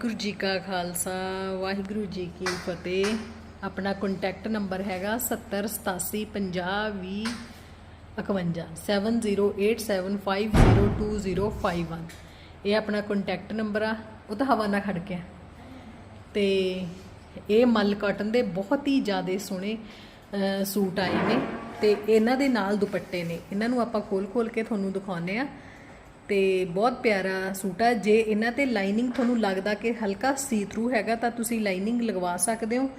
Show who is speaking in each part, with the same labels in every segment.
Speaker 1: ਗੁਰੂ ਜੀ ਕਾ ਖਾਲਸਾ, ਵਾਹਿਗੁਰੂ ਜੀ ਕੀ ਫਤਿਹ। ਆਪਣਾ contact number ਹੈਗਾ 70875020 51 7087502051 ਇਹ ਆਪਣਾ ਕੰਟੈਕਟ ਨੰਬਰ ਆ, ਉਹ ਤਾਂ ਹਵਾ ਨਾਲ ਖੜ ਗਿਆ। ਤੇ ਇਹ ਮਲ ਕਾਟਨ ਦੇ ਬਹੁਤ ਹੀ ਜ਼ਿਆਦਾ ਸੋਹਣੇ ਸੂਟ ਆਏ ਨੇ ਤੇ ਇਹਨਾਂ ਦੇ ਨਾਲ ਦੁਪੱਟੇ ਨੇ। ਇਹਨਾਂ ਨੂੰ ਆਪਾਂ ਖੋਲ-ਖੋਲ ਕੇ ਤੁਹਾਨੂੰ ਦਿਖਾਉਂਦੇ ਆ ਤੇ ਬਹੁਤ ਪਿਆਰਾ ਸੂਟ ਆ। ਜੇ ਇਹਨਾਂ ਤੇ ਲਾਈਨਿੰਗ ਤੁਹਾਨੂੰ ਲੱਗਦਾ ਕਿ ਹਲਕਾ ਸੀ ਥਰੂ ਹੈਗਾ, ਤਾਂ ਤੁਸੀਂ ਲਾਈਨਿੰਗ ਲਗਵਾ ਸਕਦੇ ਹੋ।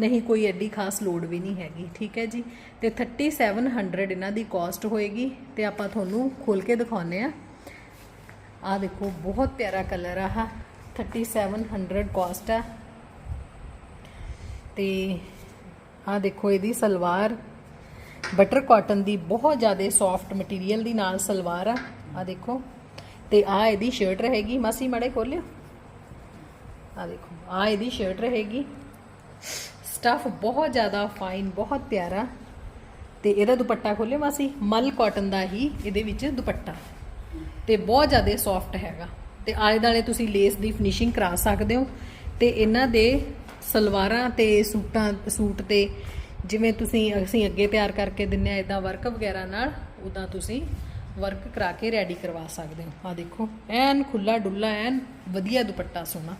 Speaker 1: ਨਹੀਂ, ਕੋਈ ਐਡੀ ਖਾਸ ਲੋੜ ਵੀ ਨਹੀਂ ਹੈਗੀ, ਠੀਕ ਹੈ ਜੀ? ਤੇ 3700 ਇਹਨਾਂ ਦੀ ਕਾਸਟ ਹੋਏਗੀ ਤੇ ਆਪਾਂ ਤੁਹਾਨੂੰ ਖੋਲ ਕੇ ਦਿਖਾਉਂਦੇ ਆ ਆ ਦੇਖੋ, ਬਹੁਤ ਪਿਆਰਾ ਕਲਰ ਆ ਆਹ। 3700 ਕਾਸਟ ਆ। ਤੇ ਆ ਦੇਖੋ, ਇਹਦੀ ਸਲਵਾਰ। ਬਟਰ ਕਾਟਨ ਦੀ ਬਹੁਤ ਜ਼ਿਆਦਾ ਸੌਫਟ ਮਟੀਰੀਅਲ ਦੀ ਨਾਲ ਸਲਵਾਰ ਆ। ਆ ਦੇਖੋ। ਤੇ ਆ ਇਹਦੀ ਸ਼ਰਟ ਰਹੇਗੀ। ਮਾਸੀ, ਮੜੇ ਖੋਲਿਓ। ਆ ਦੇਖੋ, ਆ ਇਹਦੀ ਸ਼ਰਟ ਰਹੇਗੀ। ਸਟਫ ਬਹੁਤ ਜ਼ਿਆਦਾ ਫਾਈਨ ਬਹੁਤ ਪਿਆਰਾ। ਤੇ ਇਹਦਾ ਦੁਪੱਟਾ ਖੋਲਿਓ ਮਾਸੀ। ਮਲ ਕਾਟਨ ਦਾ ਹੀ ਇਹਦੇ ਵਿੱਚ ਦੁਪੱਟਾ। ਤੇ ਬਹੁਤ ਜ਼ਿਆਦਾ ਸੌਫਟ ਹੈਗਾ। ਤੇ ਆਲੇ ਦਾਲੇ ਤੁਸੀਂ ਲੇਸ ਦੀ ਫਿਨਿਸ਼ਿੰਗ ਕਰਾ ਸਕਦੇ ਹੋ। ਤੇ ਇਹਨਾਂ ਦੇ ਸਲਵਾਰਾਂ ਤੇ ਸੂਟਾਂ, ਸੂਟ ਤੇ ਜਿਵੇਂ ਤੁਸੀਂ ਅਸੀਂ ਅੱਗੇ ਤਿਆਰ ਕਰਕੇ ਦਿੰਨੇ ਆ ਇਦਾਂ ਵਰਕ ਵਗੈਰਾ ਨਾਲ ਉਦਾਂ ਤੁਸੀਂ ਵਰਕ ਕਰਾ ਕੇ ਰੈਡੀ ਕਰਵਾ ਸਕਦੇ ਹੋ। ਆ ਦੇਖੋ, ਐਨ ਖੁੱਲਾ ਡੁੱਲਾ ਐਨ ਵਧੀਆ ਦੁਪੱਟਾ ਸੋਹਣਾ।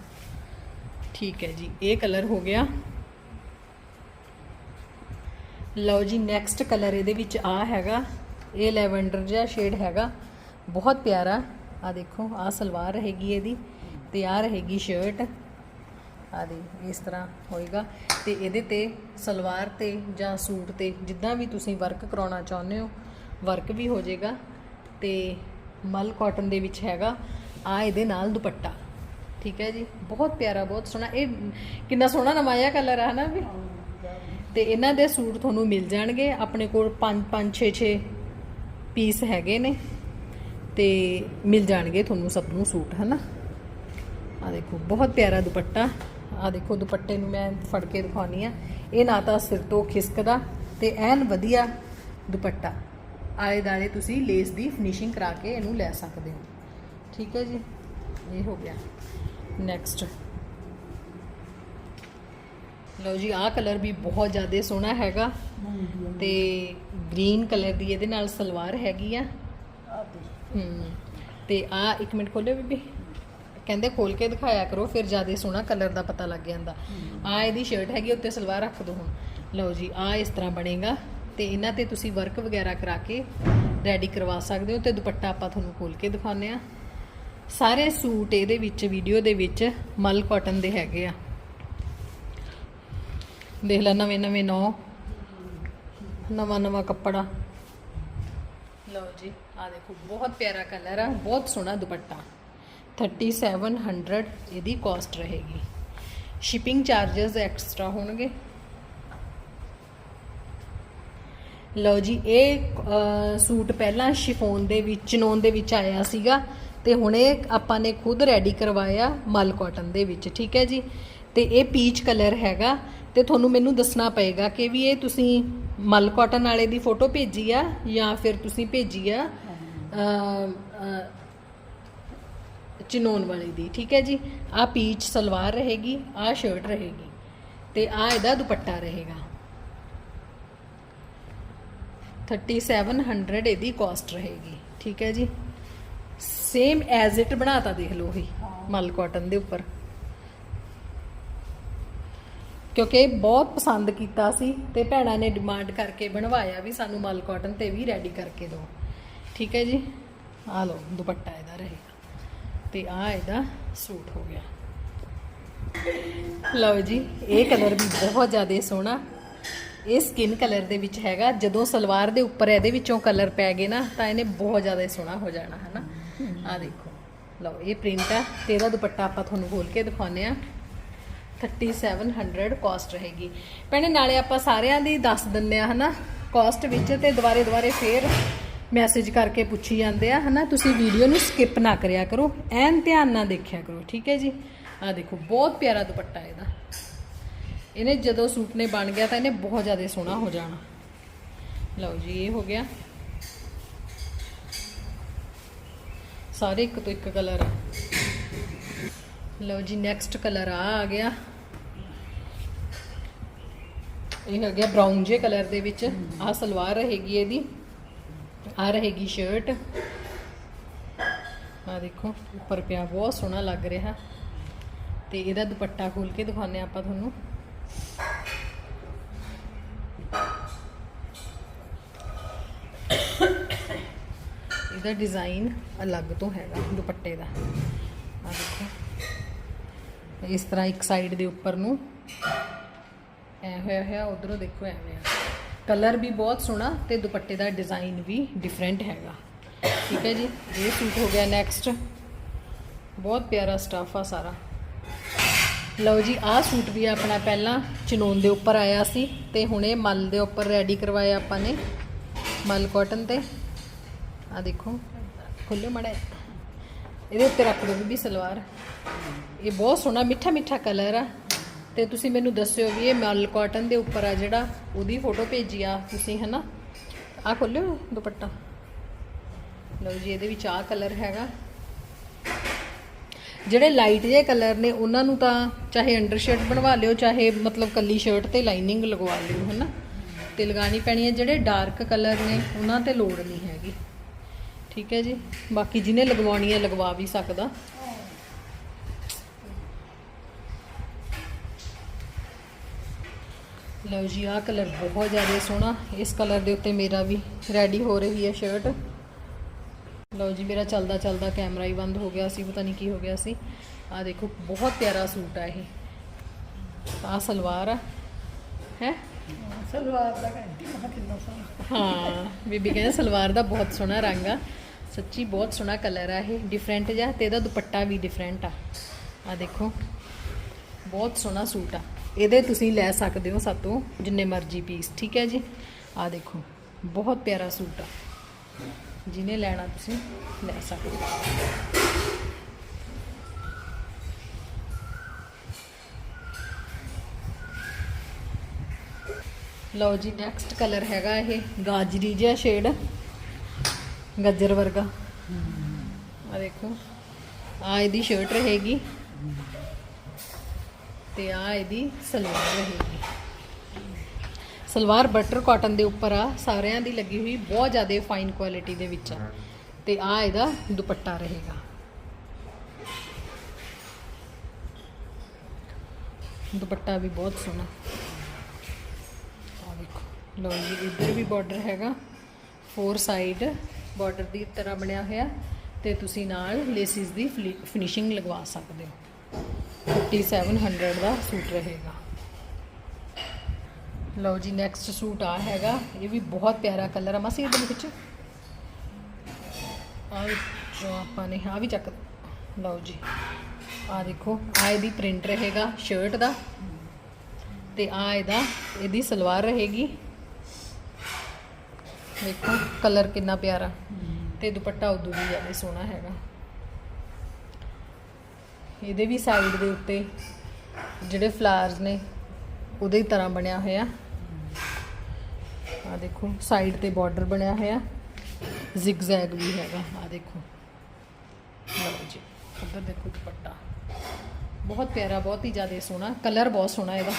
Speaker 1: ਠੀਕ ਹੈ ਜੀ, ਇਹ ਕਲਰ ਹੋ ਗਿਆ। ਲਓ ਜੀ ਨੈਕਸਟ ਕਲਰ ਇਹਦੇ ਵਿੱਚ ਆ ਹੈਗਾ, ਇਹ ਲੈਵੈਂਡਰ ਜਿਹਾ ਸ਼ੇਡ ਹੈਗਾ। ਬਹੁਤ ਪਿਆਰਾ। ਆ ਦੇਖੋ ਆ ਸਲਵਾਰ ਰਹੇਗੀ ਇਹਦੀ ਤੇ ਆ ਰਹੇਗੀ ਸ਼ਰਟ ਆ ਦੇ ਇਸ ਤਰ੍ਹਾਂ ਹੋਏਗਾ। ਤੇ ਇਹਦੇ ਤੇ ਸਲਵਾਰ ਤੇ ਜਾਂ ਸੂਟ ਤੇ ਜਿੱਦਾਂ ਵੀ ਤੁਸੀਂ ਵਰਕ ਕਰਾਉਣਾ ਚਾਹੁੰਦੇ ਹੋ ਵਰਕ ਵੀ ਹੋ ਜਾਏਗਾ। ਤੇ ਮਲ ਕਾਟਨ ਦੇ ਵਿੱਚ ਹੈਗਾ। ਆ ਇਹਦੇ ਨਾਲ ਦੁਪੱਟਾ। ਠੀਕ ਹੈ ਜੀ? ਬਹੁਤ ਪਿਆਰਾ, ਬਹੁਤ ਸੋਹਣਾ। ਇਹ ਕਿੰਨਾ ਸੋਹਣਾ ਨਵਾਇਆ ਕਲਰ ਆ ਨਾ ਵੀ? ਤੇ ਇਹਨਾਂ ਦੇ ਸੂਟ ਤੁਹਾਨੂੰ ਮਿਲ ਜਾਣਗੇ। ਆਪਣੇ ਕੋਲ 5 5 6 6 ਪੀਸ ਹੈਗੇ ਨੇ। ਤੇ ਮਿਲ ਜਾਣਗੇ ਤੁਹਾਨੂੰ ਸਭ ਨੂੰ ਸੂਟ, ਹਨਾ? ਆ ਦੇਖੋ, ਬਹੁਤ ਪਿਆਰਾ ਦੁਪੱਟਾ। ਆ ਦੇਖੋ, ਦੁਪੱਟੇ ਨੂੰ ਮੈਂ ਫੜ ਕੇ ਦਿਖਾਉਣੀ ਆ। ਇਹ ਨਾ ਤਾਂ ਸਿਰ ਤੋਂ ਖਿਸਕਦਾ ਤੇ ਐਨ ਵਧੀਆ ਦੁਪੱਟਾ। ਆਲੇ ਦਾਲੇ ਤੁਸੀਂ ਲੇਸ ਦੀ ਫਿਨਿਸ਼ਿੰਗ ਕਰਾ ਕੇ ਇਹਨੂੰ ਲੈ ਸਕਦੇ ਹੋ। ਠੀਕ ਹੈ ਜੀ? ਇਹ ਹੋ ਗਿਆ। ਨੈਕਸਟ ਲਓ ਜੀ ਆਹ ਕਲਰ ਵੀ ਬਹੁਤ ਜ਼ਿਆਦਾ ਸੋਹਣਾ ਹੈਗਾ। ਤੇ ਗ੍ਰੀਨ ਕਲਰ ਦੀ ਇਹਦੇ ਨਾਲ ਸਲਵਾਰ ਹੈਗੀ ਆ। ਹੂੰ। ਤੇ ਆ ਇੱਕ ਮਿੰਟ ਖੋਲਿਓ ਬੀਬੀ। ਕਹਿੰਦੇ ਖੋਲ ਕੇ ਦਿਖਾਇਆ ਕਰੋ ਫਿਰ ਜ਼ਿਆਦਾ ਸੋਹਣਾ ਕਲਰ ਦਾ ਪਤਾ ਲੱਗ ਜਾਂਦਾ। ਆ ਇਹਦੀ ਸ਼ਰਟ ਹੈਗੀ ਉੱਤੇ ਸਲਵਾਰ ਰੱਖ ਦੋ ਹੁਣ। ਲਓ ਜੀ ਆ ਇਸ ਤਰ੍ਹਾਂ ਬਣੇਗਾ। ਤੇ ਇਹਨਾਂ ਤੇ ਤੁਸੀਂ ਵਰਕ ਵਗੈਰਾ ਕਰਾ ਕੇ ਰੈਡੀ ਕਰਵਾ ਸਕਦੇ ਹੋ ਤੇ ਦੁਪੱਟਾ ਆਪਾਂ ਤੁਹਾਨੂੰ ਖੋਲ ਕੇ ਦਿਖਾਉਂਦੇ ਆ ਸਾਰੇ ਸੂਟ ਇਹਦੇ ਵਿੱਚ ਵੀਡੀਓ ਦੇ ਵਿੱਚ ਮਲ ਕਾਟਨ ਦੇ ਹੈਗੇ ਆ। ਦੇਖ ਲੈ ਨਵੇਂ ਨਵੇਂ ਨੌ, ਨਵਾਂ ਨਵਾਂ ਕੱਪੜਾ। ਲਓ ਜੀ ਆ ਦੇਖੋ, ਬਹੁਤ ਪਿਆਰਾ ਕਲਰ ਆ, ਬਹੁਤ ਸੋਹਣਾ ਦੁਪੱਟਾ। 3700 ਇਹਦੀ ਕਾਸਟ ਰਹੇਗੀ। ਸ਼ਿਪਿੰਗ ਚਾਰजेस ਐਕਸਟਰਾ ਹੋਣਗੇ। ਲਓ ਜੀ ਇਹ ਸੂਟ ਪਹਿਲਾਂ ਸ਼ਿਫੋਨ ਦੇ ਵਿੱਚ ਚਨੋਨ ਦੇ ਵਿੱਚ ਆਇਆ ਸੀਗਾ ਤੇ ਹੁਣ ਇਹ ਆਪਾਂ ਨੇ ਖੁਦ ਰੈਡੀ ਕਰਵਾਇਆ ਮਲ ਕਾਟਨ ਦੇ ਵਿੱਚ ਠੀਕ ਹੈ ਜੀ? ਤੇ ਇਹ ਪੀਚ ਕਲਰ ਹੈਗਾ ਤੇ ਤੁਹਾਨੂੰ ਮੈਨੂੰ ਦੱਸਣਾ ਪਏਗਾ ਕਿ ਵੀ ਇਹ ਤੁਸੀਂ ਮਲ ਕਾਟਨ ਵਾਲੇ ਦੀ ਫੋਟੋ ਭੇਜੀ ਆ ਜਾਂ ਫਿਰ ਤੁਸੀਂ ਭੇਜੀ ਆ ਅਹ, ਅਹ, ਚਨੋਨ ਵਾਲੀ ਦੀ ਠੀਕ ਹੈ ਜੀ? ਆ ਪੀਚ ਸਲਵਾਰ ਰਹੇਗੀ ਆ ਸ਼ਰਟ ਰਹੇਗੀ ਤੇ ਆ ਇਹਦਾ ਦੁਪੱਟਾ ਰਹੇਗਾ। 3700 ਇਹਦੀ ਕਾਸਟ ਰਹੇਗੀ। ਠੀਕ ਹੈ ਜੀ? ਸੇਮ ਐਜ਼ ਇਟ ਬਣਾਤਾ ਦੇਖ ਲਓ ਹੀ। ਮਲ ਕਾਟਨ ਦੇ ਉੱਪਰ। ਕਿਉਂਕਿ ਬਹੁਤ ਪਸੰਦ ਕੀਤਾ ਸੀ ਤੇ ਭੈਣਾਂ ਨੇ ਡਿਮਾਂਡ ਕਰਕੇ ਬਣਵਾਇਆ ਵੀ ਸਾਨੂੰ ਮਲ ਕਾਟਨ ਤੇ ਵੀ ਰੈਡੀ ਕਰਕੇ ਦਿਓ। ਠੀਕ ਹੈ ਜੀ? ਆ ਲਓ ਦੁਪੱਟਾ ਇਹਦਾ ਰਹੇਗਾ। ਤੇ ਆ ਇਹਦਾ ਸੂਟ ਹੋ ਗਿਆ। ਲਓ ਜੀ ਇਹ ਕਲਰ ਵੀ ਬਹੁਤ ਜ਼ਿਆਦਾ ਸੋਹਣਾ। ਇਹ ਸਕਿਨ ਕਲਰ ਦੇ ਵਿੱਚ ਹੈਗਾ। ਜਦੋਂ ਸਲਵਾਰ ਦੇ ਉੱਪਰ ਇਹਦੇ ਵਿੱਚੋਂ ਕਲਰ ਪੈ ਗਏ ਨਾ, ਤਾਂ ਇਹਨੇ ਬਹੁਤ ਜ਼ਿਆਦਾ ਸੋਹਣਾ ਹੋ ਜਾਣਾ ਹੈ ਨਾ ਆ ਦੇਖੋ। ਲਓ, ਇਹ ਪ੍ਰਿੰਟ ਆ ਤੇ ਇਹਦਾ ਦੁਪੱਟਾ ਆਪਾਂ ਤੁਹਾਨੂੰ ਖੋਲ ਕੇ ਦਿਖਾਉਂਦੇ ਆ 3700 ਕਾਸਟ ਰਹੇਗੀ। ਭੈਣੇ, ਨਾਲੇ ਆਪਾਂ ਸਾਰਿਆਂ ਦੀ ਦੱਸ ਦਿੰਨੇ ਆ ਹਨਾ? ਕਾਸਟ ਵਿੱਚ ਤੇ ਦੁਬਾਰੇ ਦੁਬਾਰੇ ਫੇਰ ਮੈਸੇਜ ਕਰਕੇ ਪੁੱਛੀ ਜਾਂਦੇ ਆ, ਹਨਾ? ਤੁਸੀਂ ਵੀਡੀਓ ਨੂੰ ਸਕਿਪ ਨਾ ਕਰਿਆ ਕਰੋ। ਐਨ ਧਿਆਨ ਨਾਲ ਦੇਖਿਆ ਕਰੋ, ਠੀਕ ਹੈ ਜੀ? ਆ ਦੇਖੋ, ਬਹੁਤ ਪਿਆਰਾ ਦੁਪੱਟਾ ਇਹਦਾ। ਇਹਨੇ ਜਦੋਂ ਸੂਟ ਨੇ ਬਣ ਗਿਆ ਤਾਂ ਇਹਨੇ ਬਹੁਤ ਜ਼ਿਆਦਾ ਸੋਹਣਾ ਹੋ ਜਾਣਾ। ਲਓ ਜੀ, ਇਹ ਹੋ ਗਿਆ। ਸਾਰੇ ਇੱਕ ਤੋਂ ਇੱਕ ਕਲਰ ਲਓ ਜੀ ਨੈਕਸਟ ਕਲਰ ਆ ਆ ਗਿਆ। ਇਹ ਹੋ ਗਿਆ ਬ੍ਰਾਊਨ ਜੇ ਕਲਰ ਦੇ ਵਿੱਚ। ਆ ਸਲਵਾਰ ਰਹੇਗੀ ਇਹਦੀ। ਆ ਰਹੇਗੀ ਸ਼ਰਟ ਆ ਦੇਖੋ, ਉੱਪਰ ਪਿਆ, ਬਹੁਤ ਸੋਹਣਾ ਲੱਗ ਰਿਹਾ। ਤੇ ਇਹਦਾ ਦੁਪੱਟਾ ਖੋਲ ਕੇ ਦਿਖਾਉਂਦੇ ਹਾਂ ਆਪਾਂ ਤੁਹਾਨੂੰ। ਇਹਦਾ ਡਿਜ਼ਾਈਨ ਅਲੱਗ ਤੋਂ ਹੈਗਾ, ਦੁਪੱਟੇ ਦਾ। ਆ ਦੇਖੋ। ਇਸ ਤਰ੍ਹਾਂ ਇੱਕ ਸਾਈਡ ਦੇ ਉੱਪਰ ਨੂੰ ਐ ਹੋਇਆ ਹੋਇਆ, ਉਧਰੋਂ ਦੇਖੋ ਐਵੇਂ ਆ। ਕਲਰ ਵੀ ਬਹੁਤ ਸੋਹਣਾ ਤੇ ਦੁਪੱਟੇ ਦਾ ਡਿਜ਼ਾਈਨ ਵੀ ਡਿਫਰੈਂਟ ਹੈਗਾ। ਠੀਕ ਹੈ ਜੀ, ਇਹ ਸੂਟ ਹੋ ਗਿਆ ਨੈਕਸਟ ਬਹੁਤ ਪਿਆਰਾ ਸਟਾਫ ਆ ਸਾਰਾ। ਲਓ ਜੀ, ਆਹ ਸੂਟ ਵੀ ਆਪਣਾ ਪਹਿਲਾਂ ਚਨੋਨ ਦੇ ਉੱਪਰ ਆਇਆ ਸੀ ਤੇ ਹੁਣੇ ਮਲ ਦੇ ਉੱਪਰ ਰੈਡੀ ਕਰਵਾਇਆ ਆਪਾਂ ਨੇ, ਮਲ ਕਾਟਨ ਤੇ। ਆ ਦੇਖੋ ਖੁੱਲੇ ਮੜਾ। ਇਹਦੇ ਉੱਤੇ ਰੱਖ ਦੋ ਵੀ ਸਲਵਾਰ। ਇਹ ਬਹੁਤ ਸੋਹਣਾ, ਮਿੱਠਾ ਮਿੱਠਾ ਕਲਰ ਆ। ਤੇ ਤੁਸੀਂ ਮੈਨੂੰ ਦੱਸਿਓ ਵੀ ਇਹ ਮਲ ਕਾਟਨ ਦੇ ਉੱਪਰ ਆ ਜਿਹੜਾ, ਉਹਦੀ ਫੋਟੋ ਭੇਜੀ ਆ ਤੁਸੀਂ, ਹਨਾ? ਆ ਖੋਲਿਓ ਦੁਪੱਟਾ। ਲਓ ਜੀ, ਇਹਦੇ ਵਿੱਚ ਆ ਕਲਰ ਹੈਗਾ। ਜਿਹੜੇ ਲਾਈਟ ਜਿਹੇ ਕਲਰ ਨੇ, ਉਹਨਾਂ ਨੂੰ ਤਾਂ ਚਾਹੇ ਅੰਡਰ ਸ਼ਰਟ ਬਣਵਾ ਲਿਓ, ਚਾਹੇ ਮਤਲਬ ਕੱਲੀ ਸ਼ਰਟ ਤੇ ਲਾਈਨਿੰਗ ਲਗਵਾ ਲਿਓ, ਹਨਾ? ਤੇ ਲਗਾਣੀ ਪੈਣੀ ਹੈ ਜਿਹੜੇ ਡਾਰਕ ਕਲਰ ਨੇ, ਉਹਨਾਂ ਤੇ ਲੋੜ ਨਹੀਂ ਹੈ। ਠੀਕ ਹੈ ਜੀ। ਬਾਕੀ ਜਿਹਨੇ ਲਗਵਾਉਣੀ ਹੈ, ਲਗਵਾ ਵੀ ਸਕਦਾ। ਲਓ ਜੀ, ਆਹ ਕਲਰ ਬਹੁਤ ਜ਼ਿਆਦਾ ਸੋਹਣਾ। ਇਸ ਕਲਰ ਦੇ ਉੱਤੇ ਮੇਰਾ ਵੀ ਰੈਡੀ ਹੋ ਰਹੀ ਹੈ ਸ਼ਰਟ। ਲਓ ਜੀ, ਮੇਰਾ ਚੱਲਦਾ ਚੱਲਦਾ ਕੈਮਰਾ ਹੀ ਬੰਦ ਹੋ ਗਿਆ ਸੀ, ਪਤਾ ਨਹੀਂ ਕੀ ਹੋ ਗਿਆ ਸੀ। ਆਹ ਦੇਖੋ, ਬਹੁਤ ਪਿਆਰਾ ਸੂਟ ਆ ਇਹ। ਆਹ ਸਲਵਾਰ ਆ। ਹੈ?
Speaker 2: ਸਲਵਾਰ ਦਾ ਘੰਟੀ ਮਾ ਕਿੰਨਾ ਸੋਹਣਾ।
Speaker 1: ਹਾਂ, ਬੀਬੀ ਕਹਿੰਦੇ ਸਲਵਾਰ ਦਾ ਬਹੁਤ ਸੋਹਣਾ ਰੰਗ ਆ। ਸੱਚੀ ਬਹੁਤ ਸੋਹਣਾ ਕਲਰ ਆ ਇਹ ਡਿਫਰੈਂਟ ਜਿਹਾ, ਤੇ ਇਹਦਾ ਦੁਪੱਟਾ ਵੀ ਡਿਫਰੈਂਟ ਆ। ਆ ਦੇਖੋ, ਬਹੁਤ ਸੋਹਣਾ ਸੂਟ ਆ। ਇਹਦੇ ਤੁਸੀਂ ਲੈ ਸਕਦੇ ਹੋ ਸਾਤੋਂ ਜਿੰਨੇ ਮਰਜ਼ੀ ਪੀਸ ਠੀਕ ਹੈ ਜੀ? ਆ ਦੇਖੋ, ਬਹੁਤ ਪਿਆਰਾ ਸੂਟ ਆ। ਜਿਹਨੇ ਲੈਣਾ ਤੁਸੀਂ ਲੈ ਸਕਦੇ ਹੋ। ਲਓ ਜੀ ਨੈਕਸਟ ਕਲਰ ਹੈਗਾ ਇਹ ਗਾਜਰੀ ਜਿਹਾ ਸ਼ੇਡ ਗੱਜਰ ਵਰਗਾ। ਆ ਦੇਖੋ ਆ ਇਹਦੀ ਸ਼ਰਟ ਰਹੇਗੀ ਤੇ ਆ ਇਹਦੀ ਸਲਵਾਰ ਰਹੇਗੀ। ਸਲਵਾਰ ਬਟਰ ਕਾਟਨ ਦੇ ਉੱਪਰ ਆ, ਸਾਰਿਆਂ ਦੀ ਲੱਗੀ ਹੋਈ ਬਹੁਤ ਜ਼ਿਆਦਾ ਫਾਈਨ ਕੁਆਲਿਟੀ ਦੇ ਵਿੱਚ ਆ। ਤੇ ਆ ਇਹਦਾ ਦੁਪੱਟਾ ਰਹੇਗਾ। ਦੁਪੱਟਾ ਵੀ ਬਹੁਤ ਸੋਹਣਾ। ਲਓ ਜੀ, ਇੱਧਰ ਵੀ ਬਾਰਡਰ ਹੈਗਾ। ਫੋਰ ਸਾਈਡ ਬਾਰਡਰ ਦੀ ਤਰ੍ਹਾਂ ਬਣਿਆ ਹੋਇਆ। ਤੇ ਤੁਸੀਂ ਨਾਲ ਲੇਸਿਸ ਦੀ ਫਿਨਿਸ਼ਿੰਗ ਲਗਵਾ ਸਕਦੇ ਹੋ। 5700 ਦਾ ਸੂਟ ਰਹੇਗਾ। ਲਓ ਜੀ ਨੈਕਸਟ ਸੂਟ ਆ ਹੈਗਾ। ਇਹ ਵੀ ਬਹੁਤ ਪਿਆਰਾ ਕਲਰ ਆ। ਮਾਸੀ ਇਹਦੇ ਵਿੱਚ ਆ ਵੀ ਆਪਾਂ ਨੇ, ਆ ਵੀ ਚੱਕ ਲਓ ਜੀ, ਆ ਦੇਖੋ, ਆ ਇਹਦੀ ਪ੍ਰਿੰਟ ਰਹੇਗਾ ਸ਼ਰਟ ਦਾ। ਤੇ ਆ ਇਹਦਾ, ਇਹਦੀ ਸਲਵਾਰ ਰਹੇਗੀ। ਦੇਖੋ, ਕਲਰ ਕਿੰਨਾ ਪਿਆਰਾ। ਤੇ ਦੁਪੱਟਾ ਉਦੋਂ ਵੀ ਜ਼ਿਆਦਾ ਸੋਹਣਾ ਹੈਗਾ। ਇਹਦੇ ਵੀ ਸਾਈਡ ਦੇ ਉੱਤੇ ਜਿਹੜੇ ਫਲਾਵਰਸ ਨੇ, ਉਹਦੇ ਹੀ ਤਰ੍ਹਾਂ ਬਣਿਆ ਹੋਇਆ। ਆ ਦੇਖੋ ਸਾਈਡ ਤੇ ਬਾਰਡਰ ਬਣਿਆ ਹੋਇਆ। ਜ਼ਿਗਜ਼ੈਗ ਵੀ ਹੈਗਾ ਆ ਦੇਖੋ। ਲਓ ਜੀ, ਉੱਧਰ ਦੇਖੋ ਦੁਪੱਟਾ। ਬਹੁਤ ਪਿਆਰਾ, ਬਹੁਤ ਹੀ ਜ਼ਿਆਦਾ ਸੋਹਣਾ। ਕਲਰ ਬਹੁਤ ਸੋਹਣਾ ਇਹਦਾ।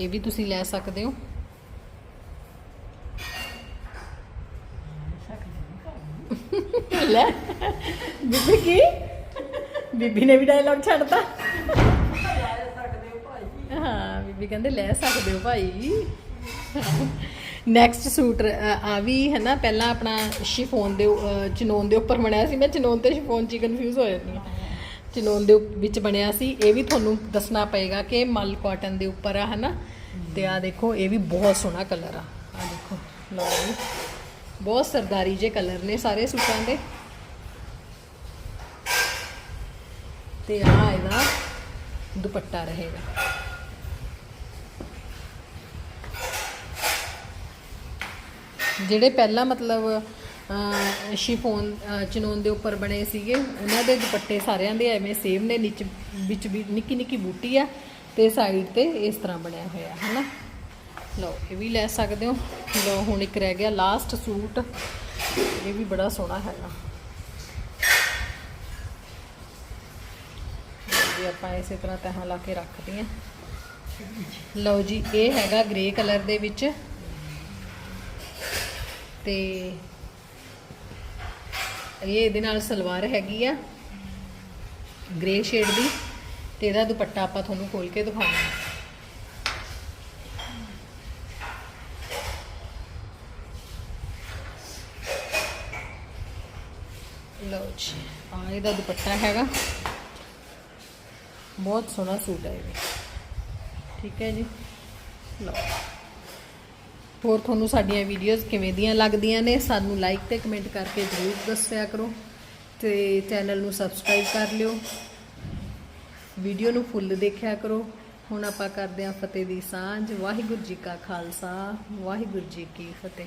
Speaker 1: ਇਹ ਵੀ ਤੁਸੀਂ ਲੈ ਸਕਦੇ ਹੋ। ਲੈ। ਬੀਬੀ ਕੀ? ਬੀਬੀ ਨੇ ਵੀ ਡਾਇਲੌਗ ਛੱਡਤਾ। ਹਾਂ, ਬੀਬੀ ਕਹਿੰਦੇ ਲੈ ਸਕਦੇ ਹੋ ਭਾਈ। ਨੈਕਸਟ ਸੂਟ ਆ ਵੀ ਹੈ ਨਾ, ਪਹਿਲਾਂ ਆਪਣਾ ਸ਼ਿਫੋਨ ਦੇ ਚਨੋਨ ਦੇ ਉੱਪਰ ਬਣਿਆ ਸੀ। ਮੈਂ ਚਨੋਨ ਤੇ ਸ਼ਿਫੋਨ ਚ ਕਨਫਿਊਜ਼ ਹੋ ਜਾਂਦੀ ਹਾਂ। ਚਨੋਨ ਦੇ ਵਿੱਚ ਬਣਿਆ ਸੀ। ਇਹ ਵੀ ਤੁਹਾਨੂੰ ਦੱਸਣਾ ਪਏਗਾ ਕਿ ਮਲ ਕਾਟਨ ਦੇ ਉੱਪਰ ਆ, ਹੈ ਨਾ। ਤੇ ਆ ਦੇਖੋ, ਇਹ ਵੀ ਬਹੁਤ ਸੋਹਣਾ ਕਲਰ ਆ। ਆ ਦੇਖੋ। ਲਓ ਬਹੁਤ ਸਰਦਾਰੀ ਜੇ ਕਲਰ ਨੇ ਸਾਰੇ ਸੂਟਾਂ ਦੇ। ਤੇ ਆ ਇਹਦਾ ਦੁਪੱਟਾ ਰਹੇਗਾ। ਜਿਹੜੇ ਪਹਿਲਾਂ ਮਤਲਬ ਸ਼ਿਫੋਨ ਚਨੋਨ ਦੇ ਉੱਪਰ ਬਣੇ ਸੀਗੇ, ਉਹਨਾਂ ਦੇ ਦੁਪੱਟੇ ਸਾਰਿਆਂ ਦੇ ਐਵੇਂ ਸੇਮ ਨੇ ਵਿੱਚ ਵਿੱਚ ਵੀ ਨਿੱਕੀ ਨਿੱਕੀ ਬੂਟੀ ਆ ਤੇ ਸਾਈਡ ਤੇ ਇਸ ਤਰ੍ਹਾਂ ਬਣਿਆ ਹੋਇਆ ਹੈ ਨਾ ਲਓ, ਇਹ ਵੀ ਲੈ ਸਕਦੇ ਹੋ। ਲਓ, ਹੁਣ ਇੱਕ ਰਹਿ ਗਿਆ ਲਾਸਟ ਸੂਟ। ਇਹ ਵੀ ਬੜਾ ਸੋਹਣਾ ਹੈਗਾ। ਜੀ ਆਪਾਂ ਇਸੇ ਤਰ੍ਹਾਂ ਤਹਾਂ ਲਾ ਕੇ ਰੱਖਦੀਆਂ ਲਓ ਜੀ, ਇਹ ਹੈਗਾ ਗ੍ਰੇ ਕਲਰ ਦੇ ਵਿੱਚ। ਤੇ ਇਹ ਇਹਦੇ ਨਾਲ ਸਲਵਾਰ ਹੈਗੀ ਆ। ਗ੍ਰੇ ਸ਼ੇਡ ਦੀ। ਤੇ ਇਹਦਾ ਦੁਪੱਟਾ ਆਪਾਂ ਤੁਹਾਨੂੰ ਖੋਲ ਕੇ ਦਿਖਾਉਂਦੇ ਹਾਂ ਲਓ ਜੀ ਆ ਇਹਦਾ ਦੁਪੱਟਾ ਹੈਗਾ। ਬਹੁਤ ਸੋਹਣਾ ਸੂਟ ਹੈ ਇਹ ਠੀਕ ਹੈ ਜੀ। ਲਓ। ਹੋਰ ਤੁਹਾਨੂੰ ਸਾਡੀਆਂ ਵੀਡੀਓਜ਼ ਕਿਵੇਂ ਦੀਆਂ ਲੱਗਦੀਆਂ ਨੇ, ਸਾਨੂੰ ਲਾਈਕ ਤੇ ਕਮੈਂਟ ਕਰਕੇ ਜ਼ਰੂਰ ਦੱਸਿਆ ਕਰੋ ਤੇ ਚੈਨਲ ਨੂੰ ਸਬਸਕ੍ਰਾਈਬ ਕਰ ਲਿਓ। ਵੀਡੀਓ ਨੂੰ ਫੁੱਲ ਦੇਖਿਆ ਕਰੋ। ਹੁਣ ਆਪਾਂ ਕਰਦੇ ਹਾਂ ਫਤਿਹ ਦੀ ਸਾਂਝ। ਵਾਹਿਗੁਰੂ ਜੀ ਕਾ ਖਾਲਸਾ, ਵਾਹਿਗੁਰੂ ਜੀ ਕੀ ਫਤਿਹ।